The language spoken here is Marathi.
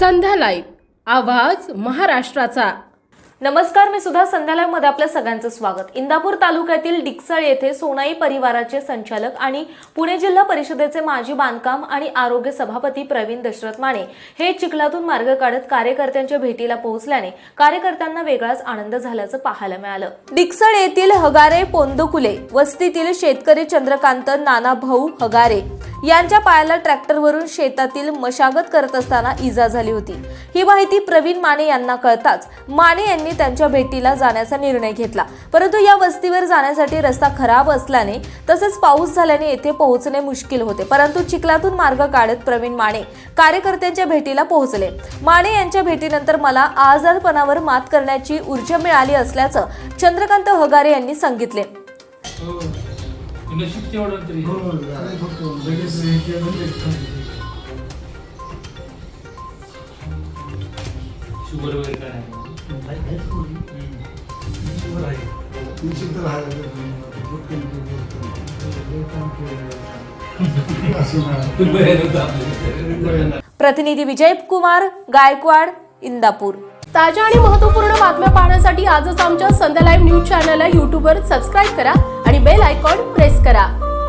संध्या लाईव्ह आवाज महाराष्ट्राचा. नमस्कार मी सुद्धा संध्यालयमध्ये आपल्या सगळ्यांचं स्वागत. इंदापूर तालुक्यातील डिकसळ येथे सोनाई परिवाराचे संचालक आणि पुणे जिल्हा परिषदेचे माजी बांधकाम आणि आरोग्य सभापती प्रवीण दशरथ माने हे चिखलातून मार्ग काढत कार्यकर्त्यांच्या भेटीला पोहोचल्याने कार्यकर्त्यांना वेगळाच आनंद झाल्याचं पाहायला मिळालं. डिकसळ येथील हगारे पोंदकुले वस्तीतील शेतकरी चंद्रकांत नाना भाऊ हगारे यांच्या पायाला ट्रॅक्टरवरून शेतातील मशागत करत असताना इजा झाली होती. ही माहिती प्रवीण माने यांना कळताच माने यांनी त्यांच्या भेटीला जाण्याचा निर्णय घेतला. परंतु या वस्तीवर जाण्यासाठी रस्ता खराब असल्याने तसेच पाऊस झाल्याने येथे पोहोचणे मुश्किल होते. परंतु चिखलातून मार्ग काढत प्रवीण माने कार्यकर्त्यांच्या भेटीला पोहोचले. माने यांच्या भेटीनंतर मला आजारपणावर मात करण्याची ऊर्जा मिळाली असल्याचं चंद्रकांत हगारे यांनी सांगितले. हो. नशीब तेवढं तरी. शुगर वगैरे काय नाही. प्रतिनिधी विजय कुमार गायकवाड इंदापूर. ताज्या आणि महत्त्वपूर्ण बातम्या पाहण्यासाठी आजच आमच्या संध्या लाईव्ह न्यूज चॅनलला यूट्यूबवर सबस्क्राईब करा आणि बेल आयकॉन प्रेस करा.